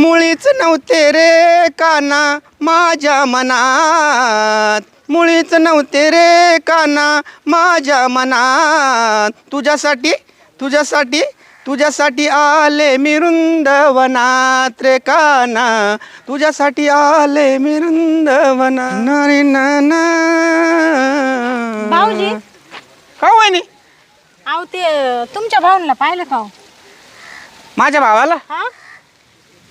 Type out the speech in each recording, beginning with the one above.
मुळीच नव्हते रे काना माझ्या मनात. मुळीच नव्हते रे काना माझ्या मनात. तुझ्यासाठी तुझ्यासाठी तुझ्यासाठी आले मी वृंदवनात रे काना. तुझ्यासाठी आले मी वृंदवनात. नारी ना ना. भाऊजी. का वहिनी? अहो ते तुमच्या भाऊला पाहिलं का हो? माझ्या भावाला? हा?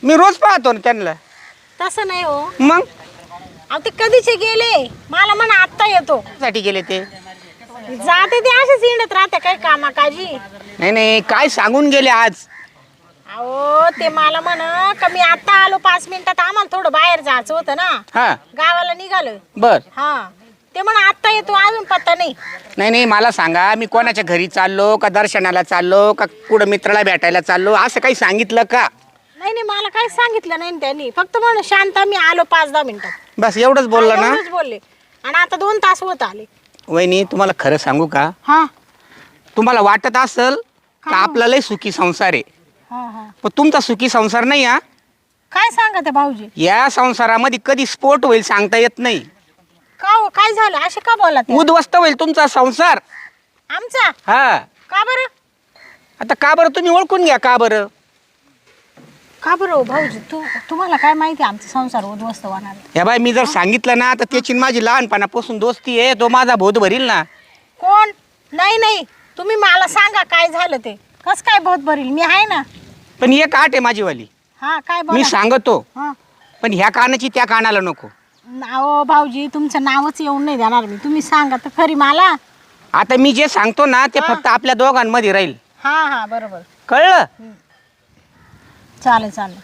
मी रोज पाहतो ना त्यांना. तसं नाही हो. मग? अहो ते कधीचे गेले? मला म्हणा आत्ता येतो. साठी गेले ते? जाते ते असेच हिंडत राहते काही कामाकाजी? नाही नाही काय सांगून गेले आज? अहो ते मला म्हण का मी आता आलो पाच मिनिटात आम्हाला थोडं बाहेर जायचं होतं ना. हा. गावाला निघालं. बर. हा. ते म्हण आत्ता येतो अजून पत्ता नाही. नाही नाही मला सांगा मी कोणाच्या घरी चाललो का दर्शनाला चाललो का कुठं मित्राला भेटायला चाललो असं काही सांगितलं का? नाही नाही मला काही सांगितलं नाही ना त्यांनी. फक्त म्हण शांत मी आलो पाच दहा मिनिटात बस एवढंच बोलला ना? एवढंच बोलले. आणि आता दोन तास होत आले. वहिनी तुम्हाला खरं सांगू का? हा. तुम्हाला वाटत असल का काय? आपला लय सुखी संसार आहे? हा हा. पण तुमचा सुखी संसार नाही हा? काय सांगत आहे भाऊजी? या संसारामध्ये कधी स्फोट होईल सांगता येत नाही. का हो? काय झालं? असे का बोला ते उद्ध्वस्त होईल तुमचा संसार. आमचा? हा. का बरं? आता का बरं? तुम्ही ओळखून घ्या का बरं? का बरं हो भाऊजी? तू तुम्हाला काय माहिती आमचा संसार उद्ध्वस्त होणार? आहे? या बाय मी जर सांगितलं ना तर त्याची माझी लहानपणापासून दोस्ती आहे तो माझा भोत भरील ना. कोण? नाही नाही. तुम्ही मला सांगा काय झालं ते. कस काय बहुत भरील? मी आहे ना. पण एक आठ आहे माझीवाली. हा काय मी बोला? सांगतो. हा. पण ह्या कानाची त्या कानाला नको. नाव भाऊजी तुमचं नावच येऊन नाही देणार मी. तुम्ही सांगा तर खरी मला. आता मी जे सांगतो ना ते हा. फक्त आपल्या दोघांमध्ये राहील. हा हा बरोबर. कळलं? चालेल चालेल.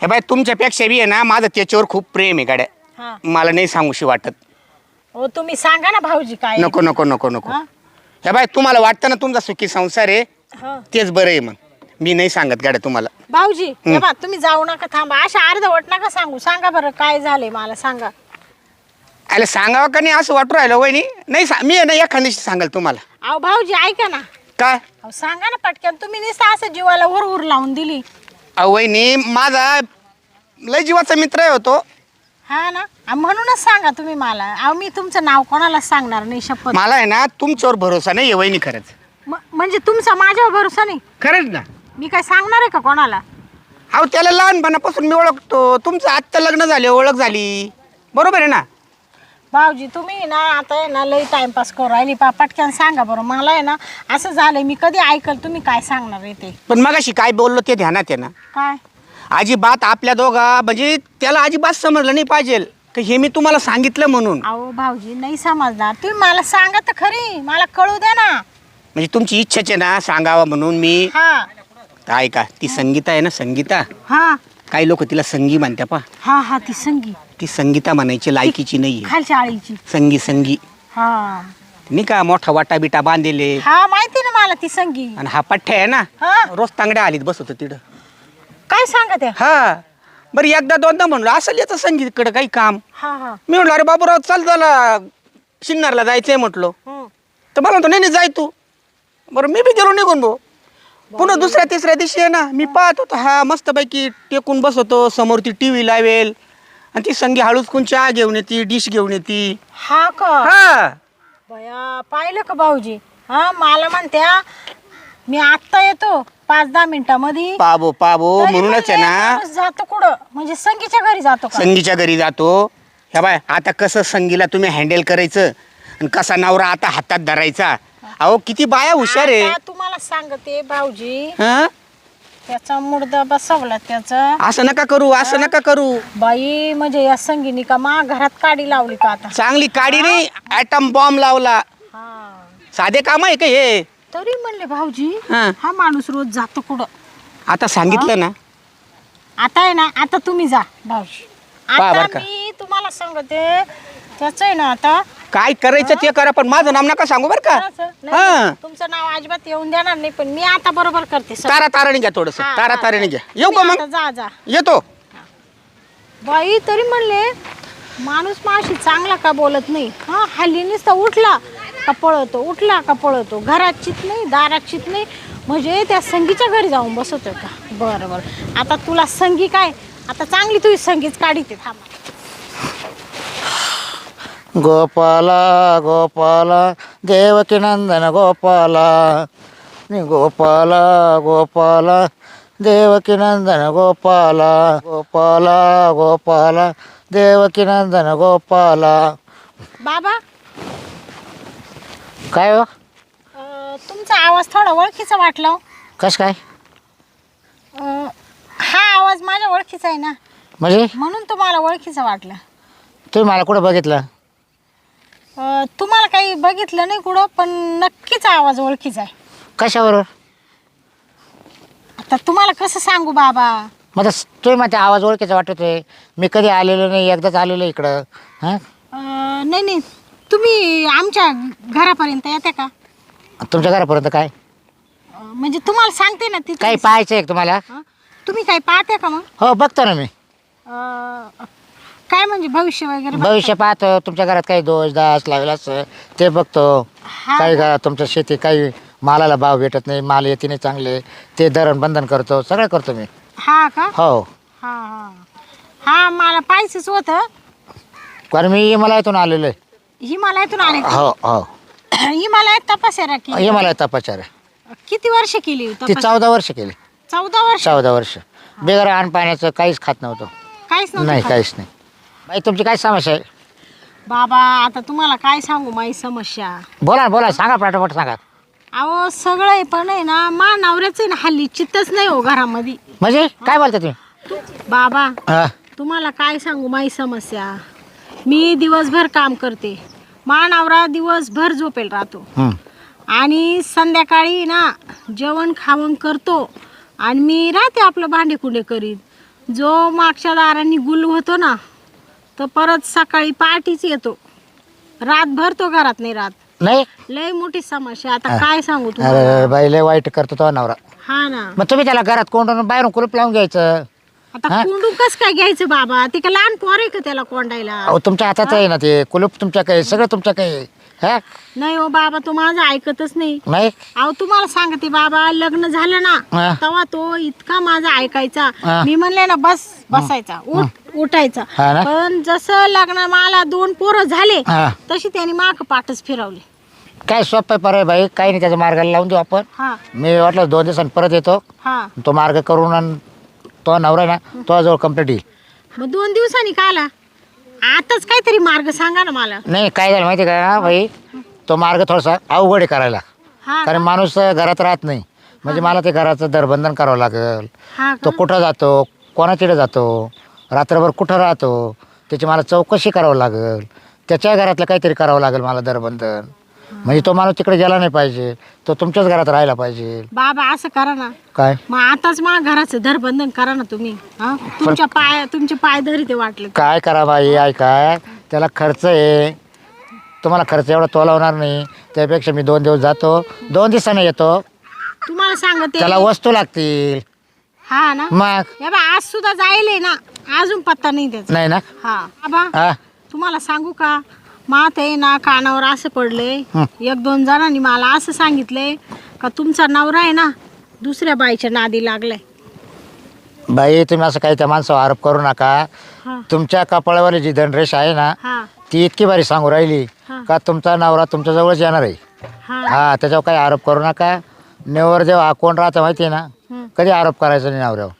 हे बाय तुमच्यापेक्षा बी आहे ना माझं त्याच्यावर खूप प्रेम आहे गाड्या. हा. मला नाही सांगूशी वाटत. हो तुम्ही सांगा ना भाऊजी काय आहे. नको नको नको नको. हा? हे बाय तुम्हाला वाटतं ना तुमचा सुखी संसार आहे? हा. तेच बरं आहे मग. मी नाही सांगत गाड्या तुम्हाला. भाऊजी हे बा तुम्ही जाऊ नका थांबा. अशा अर्धवट नका सांगू. सांगा बरं काय झालंय मला सांगा. अरे सांगावं का नाही असं वाटू राहिलं वहिनी? नाही सा मी आहे ना एखाद्याशी सांगाल तुम्हाला. अहो भाऊजी ऐका ना. काय? अहो सांगा ना पटकन. तुम्ही नुसतं असं जीवाला वर उर लावून दिली. अहो वहिनी माझा लय जीवाचा मित्र आहे होतो हा ना? म्हणूनच सांगा तुम्ही मला. अहो मी तुमचं नाव कोणाला सांगणार नाही शपथ? मला आहे ना तुमच्यावर भरोसा नाही आहे वहिनी खरंच. म- म्हणजे तुमचा माझ्यावर भरोसा नाही? खरंच ना. मी काय सांगणार आहे का कोणाला? अहो त्याला लहानपणापासून मी ओळखतो. तुमचं आत्ता लग्न झाले ओळख झाली. बरोबर आहे ना? भाऊजी तुम्ही ना आता आहे ना लई टाइमपास करू राहिली. पा पटकन सांगा बरं. मला आहे ना असं झालंय मी कधी ऐकल तुम्ही काय सांगणार आहे ते? पण मगाशी काय बोललो ते ध्यानात आहे ना. काय? अजिबात आपल्या दोघा म्हणजे त्याला अजिबात समजलं नाही पाहिजे. की हे मी तुम्हाला सांगितलं म्हणून. अहो भाऊजी नाही समजणार. तुम्ही मला सांगा तर खरी. मला कळू द्या ना. म्हणजे तुमची इच्छाच आहे ना सांगावं म्हणून मी. हा. ती संगीता आहे ना संगीता. हा. काही लोक तिला संगी म्हणत्या पा हा हा ती संगी. ती संगीता म्हणायची लायकीची नाही आहे खालच्या आळीची. संगी संगी. हा. नाही का मोठा वाटा बिटा बांधलेले. हा माहिती ना मला ती संगी. आणि हा पठ्ठा आहे ना हा. रोज तांगड्या आलीत बसवतो तिथं. काय सांगत आहे हा. बरं एकदा दोनदा म्हणलो असं येतं संगीतकडे काही काम. हा हा. मी म्हणलो अरे बाबूराव चल त्याला शिन्नरला जायचंय म्हटलो. हम्म. तर मला म्हणतो नाही नाही जाय तू. बरं मी बी गेलो निघून भाऊ. पुन्हा दुसऱ्या तिसऱ्या दिवशी आहे ना मी पाहत होतो हा मस्तपैकी टेकून बसवतो समोर ती टी व्ही लावेल. आणि ती संगी हळूच कोण चहा घेऊन येते डिश घेऊन येते. हा का? हा. बया पाहिलं का भाऊजी? हा मला म्हणत्या मी आत्ता येतो पाच दहा मिनिटामध्ये. पाबो पाबो तरी म्हणूनच आहे म्हणले, ना. माणूस जातो कुठं? म्हणजे संगीच्या घरी जातो का? संगीच्या घरी जातो. ह्या बाय आता कसं संगीला तुम्ही हँडल करायचं? आणि कसा नवरा आता हातात धरायचा? अहो किती बाया हुशार आहे. आता तुम्हाला सांगते भाऊजी. हा? त्याचा मुर्दा बसवला त्याचा. असं नका करू असं नका करू. बाई म्हणजे या संगीनी का मा घरात काडी लावली का आता? चांगली काडी नाही ॲटम बॉम्ब लावला. हा. साधे काम आहे का हे? तरी म्हणले भाऊजी हा. हा माणूस रोज जातो कुठं? आता सांगितलं ना. आता आहे ना आता तुम्ही जा भाऊजी. पहा आता का. मी तुम्हाला सांगते त्याच आहे ना आता काय करायचं ते करा पण माझं नाव नका सांगू बरं का? नाही, हा. तुमचं नाव अजिबात येऊन देणार नाही पण मी आता बरोबर करते सगळं. तारा ताराने घ्या थोडस हा, तारा हा, ताराने. घ्या. येऊ का तुम्ही मग? आता जा जा. येतो. बाई तरी म्हणले माणूस माशी चांगला का बोलत नाही? हा हल्ली नुसता उठला का पळतो उठला का पळतो घरात चित नाही दारात चित नाही. म्हणजे त्या संगीच्या घरी जाऊन बसवतोय का बरं बरं. आता तुला संगी काय? आता चांगली तुझी संगीच काढीते थांब. गोपाला गोपाला देवकी नंदन गोपाला गोपाला गोपाला देवकी नंदन गोपाला गोपाला गोपाला देवकी नंदन गोपाला बाबा काय हो? अं, तुमचा आवाज थोडा ओळखीचा वाटला हो. कस काय? अं, हा आवाज माझ्या ओळखीचा आहे ना. म्हणजे? म्हणून तुम्हाला ओळखीचा वाटला. तुम्ही मला कुठं बघितलं? अं, तुम्हाला काही बघितलं नाही कुठं पण नक्कीच आवाज ओळखीचा आहे. कशाबरोबर? आता तुम्हाला कसं सांगू बाबा? मग आता तुम्ही माझा आवाज ओळखीचा वाटतोय. मी कधी आलेलो नाही एकदाच आलेलो इकडं. हां? अं, नाही नाही. तुम्ही आमच्या घरापर्यंत येते का? तुमच्या घरापर्यंत काय? अं, म्हणजे तुम्हाला सांगते ना तिथे काही पाहायचं आहे का तुम्हाला? तुम्ही काही पाहते का मग? हो बघतो ना मी. अं, काय म्हणजे भविष्य वगैरे भविष्य पाहतो. तुमच्या घरात काही दोष दास लागला असं ते बघतो. हा. काही घरात तुमच्या शेती काही मालाला भाव भेटत नाही माल येते नाही चांगले ते धरण बंधन करतो सगळं करतो मी. हा का? हो. हा हा. हा मला पाहायचंच होतं. कारण मी हिमालयातून आलेलो आहे हिमालयातून आले? हो हो. हिमालयात तपासेरा की हिमालय तपाचार किती वर्ष केली ती तपास- चौदा वर्ष केली. चौदा वर्ष? चौदा वर्ष. बेगर अन्न पाण्याचं काहीच खात नव्हतं. काहीच नव्हतं नाही खात. काहीच नाही. बाई तुमची काय समस्या आहे? बाबा आता तुम्हाला काय सांगू माझी समस्या? बोला ना, बोला सांगा पाठोपाठ सांगा. अहो सगळं आहे पण आहे ना मा नवऱ्याचं आहे ना हल्ली चित्तच नाही हो घरामध्ये. म्हणजे? काय बोलता तुम्ही? बाबा हा. तुम्हाला काय सांगू माझी समस्या? मी दिवसभर काम करते. मा नवरा दिवसभर झोपेल राहतो. आणि संध्याकाळी ना जेवण खावण करतो. आणि मी राहते आपलं भांडे कुंडे करीत. जो मागच्या दारांनी गुल होतो ना तर परत सकाळी पहाटीच येतो. रातभर तो घरात नाही राहत नाही? लय मोठी समस्या. आता काय सांगू अरे, बाई लय वाईट करतो तो नवरा. हा ना. मग तुम्ही त्याला घरात कोंडून बाहेरून कुलूप लावून घ्यायचं? आता? कुंडू कस काय घ्यायचं बाबा? ते का लहान पोर आहे का त्याला कोंडायला? अहो तुमच्या हातात आहे ना ते. कुलूप तुमच्या काही सगळं तुमच्या काही हा? नाही हो बाबा तो माझं ऐकतच नाही. नाही? अहो तुम्हाला सांगते बाबा लग्न झालं हा. ना तेव्हा तो इतका माझा ऐकायचा. हा. मी म्हणले ना बस बसायचा उठ उठायचा. हा ना? पण जसं लग्न मला दोन पोरं झाले हा. तशी त्यांनी माग पाठच फिरवली. काय सोपं आहे पर्याय बाई? काही नाही त्याच्या मार्गाला लावून देऊ आपण. हा. मी वाटलं दोन दिवसांनी परत येतो. हा. तो मार्ग करून आणि. तो नवरा आहे ना तो जवळ कंप्लीट येईल. मग दोन दिवसांनी का आला? आताच काहीतरी मार्ग सांगा ना मला. नाही काय झालं माहिती का बाई तो मार्ग थोडासा अवघड आहे करायला. हा कारण माणूस घरात राहत नाही. म्हणजे मला ते घराचं दरबंधन करावं लागेल. हा तो? कुठं जातो? कोणाकडे जातो? रात्रभर कुठं राहतो? त्याची मला चौकशी करावं लागेल. त्याच्या घरातलं काहीतरी करावं लागेल मला दरबंधन. म्हणजे तो माणूस तिकडे गेला नाही पाहिजे. तो तुमच्याच घरात राहायला पाहिजे. बाबा असं करा ना. काय? मग आताच मा घराचं धरबंधन करा ना तुम्ही. हा? तुमच्या पाय तुमचे पाय धरी ते वाटले काय करा बाई ऐका. त्याला खर्च आहे. तुम्हाला खर्च एवढा तोलावणार नाही. त्यापेक्षा मी दोन दिवस जातो. दोन दिवसाने येतो. तुम्हाला सांगते. त्याला वस्तू लागतील. हा ना? मग? हे बा आज सुद्धा जायले ना. अजून पत्ता नाही त्याचा. नाही ना? हा. बाबा हा. तुम्हाला सांगू का? मात आहे ना कानावर असं पडले हं. एक दोन जणांनी मला असं सांगितलंय का तुमचा नवरा आहे ना दुसऱ्या बाईच्या नादी लागलाय. बाई तुम्ही असं काही त्या माणसावर आरोप करू नका. हा. तुमच्या कपाळावरली जी धनरेष आहे ना हा. ती इतकी भारी सांगू राहिली हा. का तुमचा नवरा तुमच्या जवळच येणार आहे. हा. हा त्याच्यावर काही आरोप करू नका. नेवर देव हा कोण राहतं माहिती आहे ना हं. कधी आरोप करायचा नाही नवऱ्यावर.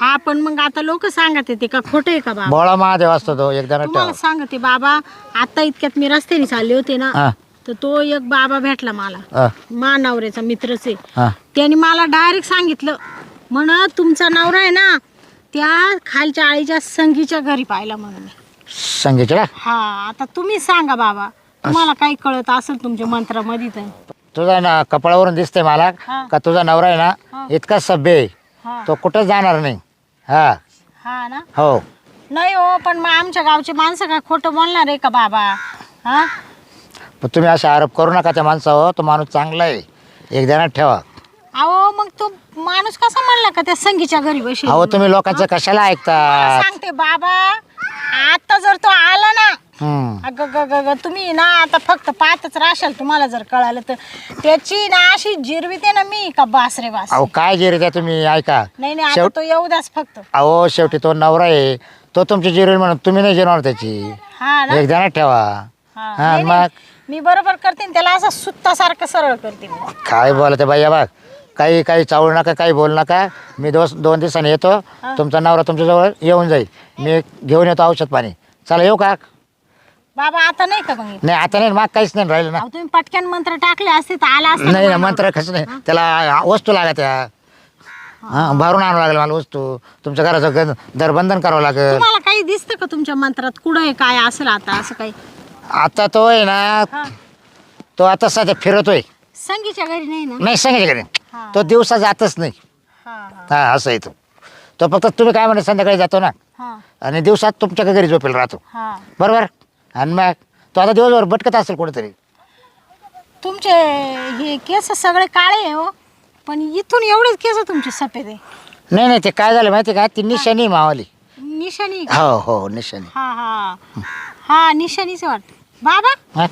हा पण मग आता लोक सांगत येते का खोटे का बाबा? बोळा महादेव असतो तो एकदा ना तुम्हाला ठेवा. सांगते बाबा आता इतक्यात मी रस्त्याने चालले होते ना हा. तर तो एक बाबा भेटला मला. हा. मा नवऱ्याचा मित्रच आहे. हा. त्याने मला डायरेक्ट सांगितलं म्हण तुमचा नवरा आहे ना त्या खालच्या आळीच्या संगीच्या घरी पाहिला म्हणून. सांगायचे का? हा आता तुम्ही सांगा बाबा तुम्हाला काही कळत असेल तुमच्या मंत्रामध्ये तर. तुझा ना कपाळावरून दिसतंय मला हा. का तुझा नवरा आहे हा. ना इतका सभ्य आहे. हा. तो कुठंच जाणार नाही? हा. हा ना? हो. नाही हो पण मग आमच्या गावचे माणसं काय खोटं बोलणार आहे का बाबा? हा? पण तुम्ही असे आरोप करू नका त्या माणसावर तो माणूस चांगला आहे. एकदा ना ठेवा. अहो मग तो माणूस कसा म्हणला का त्या संगीच्या घरी बसेल? अहो तुम्ही लोकांचं कशाला ऐकता सांगते बाबा आता जर तो आला ना हम्म. अगं ग तुम्ही ना आता फक्त पाहतच राशाल तुम्हाला जर कळालं तर. त्याची ना अशी जिरविते ना मी का बास रे बास? अहो काय जे रे तुम्ही? ऐका. नाही नाही आता शेवट तो येऊ द्यास फक्त. अहो शेवटी तो नवरा आहे. तो तुमची जिरेल म्हणून तुम्ही नाही जिरणार त्याची. हा ना? एक ध्यानात ठेवा. हा, हा, नाही, नाही. मग? मी बरोबर करते न त्याला असं सुत्तासारखं सरळ करते मी. काय बोलते बाई बघ. काही काही चावू नका काही बोलू नका. मी दोस दोन दिवसांनी येतो. तुमचा नवरा तुमच्याजवळ येऊन जाईल. मी घेऊन येतो औषध पाणी. चला येऊ का? बाबा आता नाही का मग नाही आता नाही माग काहीच नाही राहिलं ना. अहो, तुम्ही पटक्यान मंत्र टाकले असते तर आला असता नाही ना. मंत्र कसं नाही. त्याला वस्तू लागत त्या. हां. भरून आणावं लागेल मला वस्तू. तुमच्या घराचं गं- दरबंधन करावं लागेल. तुम्हाला काही दिसतं का तुमच्या मंत्रात? कुठं आहे काय असेल आता असं काही? आता तो आहे ना तो आता सध्या फिरतोय. संगीच्या घरी नाही ना? नाही सांगितलं का हा. नाही तो दिवसा जातच नाही. हा हा. हा असं आहे तो. तो फक्त तुम्ही काय म्हणत संध्याकाळी जातो ना. हा. आणि दिवसात तुमच्या घरी झोपेल राहतो. हा. बरोबर? आणि मग तो आता दिवसभर भटकत असेल कुठेतरी तुमचे हे केस सगळे काळे आहे हो पण इथून एवढेच केस तुमचे सफेद. आहे नाही नाही ते काय झालं माहिती का? ती निशाणी मावाली. निशाणी हो हो निशाणी. हा हा. हा निशाणीच वाटत. बाबा? हा?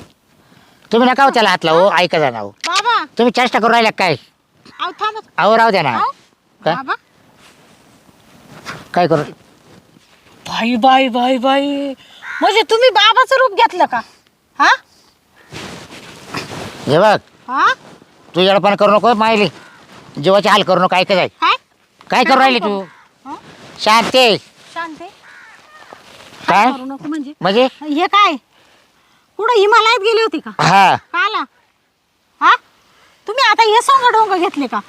तुम्ही नका हो त्याला हात लावू ऐका जा ना हो. बाबा? तुम्ही चेष्टा करू राहिल्या काय? अहो थांबत अहो राहू द्या ना. अहो, काय? बाबा? काय करू? बाई बाई बाई बाई. म्हणजे तुम्ही बाबाचं रूप घेतलं का? हा? हे बघ. हा? तू येडपण करू नको मायली. जीवाची हाल करू नको ऐका जाय काय? काय करू राहिली तू? हं? शांती. शांत. आहे. काय? करू नको म्हणजे. म्हणजे? हे काय? कुठं हिमालयात गेली होती का? हा. काला हा? तुम्ही आता हे सोंग डोंग घेतले का?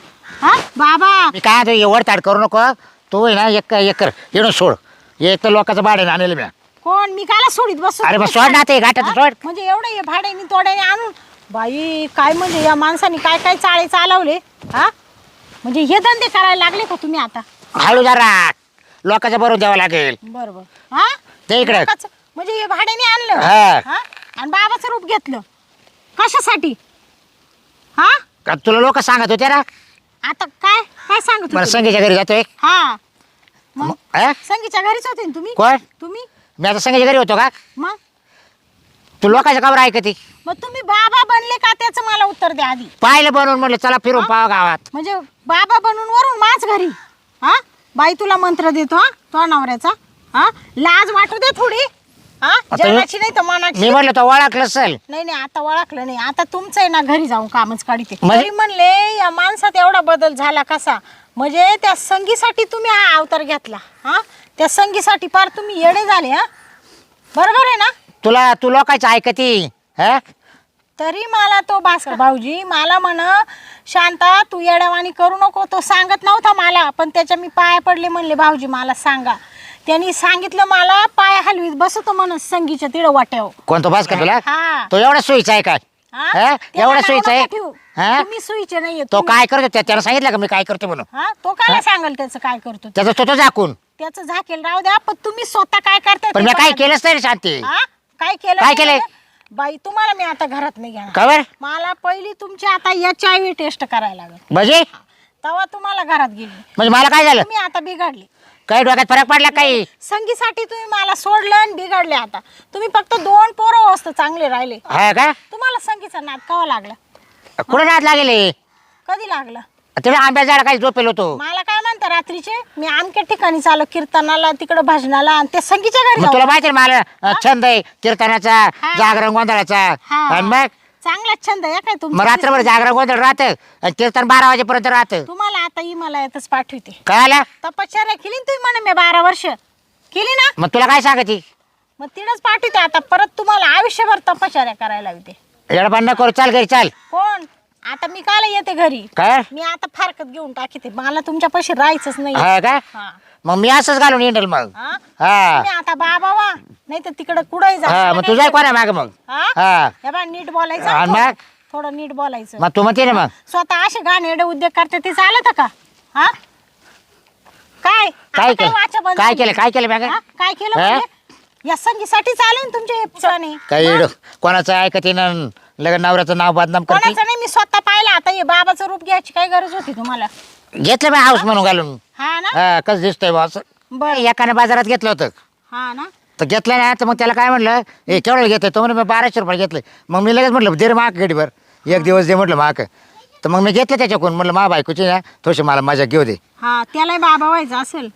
हा? बाबा. मी काय तू एवढ ताड करू नको. तू आहे ना एक एक कर. येणं सोड. एक तर लोकांचं भाडे आणलं मी. कोण? मी काला सोडीत बसू अरे मग सोड ना ते घाटाचं? सोड. म्हणजे एवढं हे भाड्याने तोड्याने आणून बाई काय म्हणजे या माणसाने काय काय चाळे चालवले? हा? म्हणजे हे धंदे करायला लागले का तुम्ही आता? हळू जरा. लोकांच्या बरोबर द्यावं लागेल. बरोबर. हा? ते इकडे. लोकांचं- म्हणजे हे भाड्याने आणलं. हा. हा? आणि बाबाचं रूप घेतलं. कशासाठी? हा? का तुला लोक सांगत होते ना? आता काय काय सांगत मला होते? संगीच्या घरी जातोय. हा. मग? मग? संगीच्या घरीच होते ना तुम्ही? कोण? तुम्ही? मी आता संगीच्या घरी होतो का? मग? तू लोकांच्या खबर ऐकती मग तुम्ही बाबा बनले का त्याचं मला उत्तर द्या आधी. पाहिलं बनवून म्हणलं चला फिरून पावा गावात. म्हणजे बाबा बनून वरून माझ घरी. हा? बाई तुला मंत्र देतो हा? तो नवऱ्याचा. हा? लाज वाटू दे थोडी. हा? आता हे- जगाची नाही तर मनाची. मी म्हणलं तो ओळखलं असेल. नाही नाही आता ओळखलं नाही. आता तुमचं आहे ना घरी जाऊन कामच काढते. म्हणजे? तरी म्हणले या माणसात एवढा बदल झाला कसा? म्हणजे त्या संगीसाठी तुम्ही हा अवतार घेतला. हा? त्या संगीसाठी पार तुम्ही येडे झाले हा? बरोबर आहे ना? तुला तू लोकांचं ऐकती हा? तरी मला तो भास्कर भाऊजी मला म्हण शांता तू येड्यावानी करू नको तो सांगत नव्हता मला पण त्याच्या मी पाया पडले म्हणले भाऊजी मला सांगा. त्यांनी सांगितलं मला पाय हलवीत बसतो म्हण संगीच्या तिड वाट्यावर. कोणतो भास का तुला? हा. तो एवढा सोयीचा आहे काय हा? हा? त्याला एवढा नाव सोयीचा आहे? नका ठेवू. तुम्ही सुईचे नाहीये तो तुम्ही- काय करतो? त्या- त्याला सांगितलं का मी काय करतो म्हणून? हा? तो काय सांगाल त्याचं काय करतो? ते? त्याचं स्वतः झाकून. त्याचं झाकेल राहू द्या. पण तुम्ही स्वतः काय करताय पण ते मी काय बघा. केलंच नाही रे शांती. हा? काय केलं काय म्हणजे? केलंय? बाई तुम्हाला मी आता घरात नाही घेणार. खबर मला पहिली तुमची आता एच आय व्ही टेस्ट करायला लागेल. म्हणजे? तेव्हा तुम्हाला घरात गेली. म्हणजे मला काय झालं? तुम्ही आता बिघडले. काही डोक्यात फरक पडला काही? संगीसाठी तुम्ही मला सोडलं आणि बिघडले आता. तुम्ही फक्त दोन पोरं अवस्था चांगले राहिले. हा का? तुम्हाला संगीचा नाद कवा लागला? कुठं नाद लागेल कधी लागला? तिथे आंब्या झाड काही झोपेल होतो. मला म्हणता रात्रीचे मी आमक्या ठिकाणी चालू कीर्तनाला तिकडं भजनाला आणि ते संगीच्या घरी मग जाऊ. तुला माहिती आहे ना मला अं, छंद आहे कीर्तनाचा हा. जागरण गोंधळाचा. हा. आणि मग? चांगला छंद आहे काय मग तुमचा रात्रभर जागरण गोंधळ राहतं आणि कीर्तन बारा वाजेपर्यंत राहतं. तुम्हाला आता ही मला येतच पाठवते. काय आला तपश्चर्या केली ना तुम्ही म्हणे मी बारा वर्ष? केली ना? मग तुला काय सांगती मग तिथंच पाठवते आता परत तुम्हाला आयुष्यभर तपश्चर्या करायला लावते. येडपान नको करू चाल घरी चाल. कोण? आता मी काला येते घरी काय मी आता फारकत घेऊन टाकीते मला तुमच्या पैसे राहायचंच नाही हा का हा. मग मी असंच घालून येईल मग हा? हा तुम्ही आता बाबा वा नाही तर तिकडं कुठंही जा हा मग तुझा कोण माग मग हा? हा हे बा नीट बोलायचं थोडं. मग? थोडं नीट बोलायचं मग तू म्हणते ना मग स्वतः असे घाणेरडे उद्योग करते ते चालत का हा काय काय केलं बंद काय? केलं काय केलं मॅग हा? काय केलं हा? म्हणजे? या संगीसाठी चालेल ना तुमचे पुराणे. काही हा? कोणाचं ऐकते ना लगेच नवऱ्याचं नाव बदनाम करते कोणाचं नाही मी स्वतः आता हे बाबाचं रूप घ्यायची काय गरज होती तुम्हाला? घेतलं मी हाऊस म्हणून घालून. हा ना? हा कसं दिसतोय बॉस बर. एकाने बाजारात घेतलं होतं. हा ना? तर घेतलं ना तर मग त्याला काय म्हटलं ए केवढं घेतलं तो म्हणे मी बाराशे रुपये घेतले मग मी लगेच म्हटलं दे माग गडीभर एक दिवस दे म्हटलं माग. तर मग मी घेतलं त्याच्याकडून. म्हटलं मा बायकोची ना थोडीशी मला मजा घेऊ दे. हा त्यालाही बाबा व्हायचं असेल.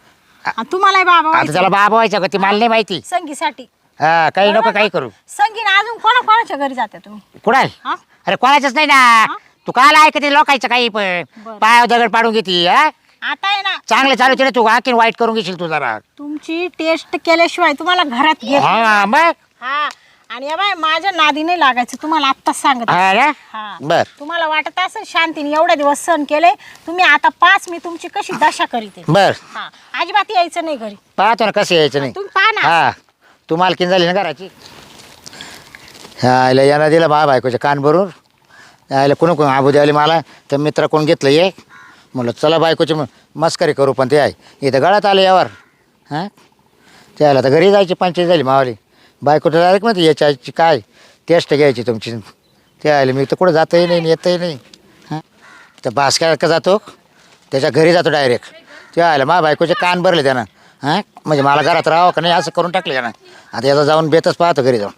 आणि तुम्हालाही बाबा आता व्हायचं. त्याला बाबा व्हायचं का? ती मला नाही माहिती. संगीसाठी. हा काही नको काही करू. संगीन अजून कोणा कोणाच्या घरी जाते तुम्ही? कुणाल हा? अरे कोणाचंच नाही ना. तू काल ऐकते लोकांचं काही पण? बरं. पायावर दगड पाडून घेते हा? आता आहे ना. चांगलं चालू तिने तू आणखीन वाईट करून घेशील तू जरा? तुमची टेस्ट केल्याशिवाय तुम्हाला घरात घेत हा मग? हा. आणि या बाय माझ्या नादी नाही लागायचं तुम्हाला आत्ताच सांगत. हा ना? हा. बर. तुम्हाला वाटत असेल शांतीने एवढे दिवस सण केले तुम्ही आता पाच मी तुमची कशी दशा करीते? बर. हा. अजिबात यायचं नाही घरी. पाहतो ना कसं यायचं नाही. तुम्ही पहा ना. हा. तू मालकीन झाली ना घराची? हा याला यानं दिलं बा बायकोचे कान भरून. यायला कोण कोण आबू द्यायला मला? तर मित्र कोण घेतलं ये? म्हणलं चला बायकोची म- मस्करी करू पण ते आहे. इथं गळ्यात आलं यावर. हां? त्याला तर घरी जायची पंचायत झाली मावाली. बायको तर डायरेक्ट म्हणते याच्या आईची काय टेस्ट घ्यायची तुमची? ते आले मी तर कुठं जातही नाही येतही नाही. हां? तर भास्कर का जातो? त्याच्या घरी जातो डायरेक्ट. ते आलं मा बायकोचे कान भरले त्यानं. हां? म्हणजे मला घरात राहावं का नाही असं करून टाकलं त्यानं. आता याचा जाऊन बेतच पाहतो घरी जाऊन.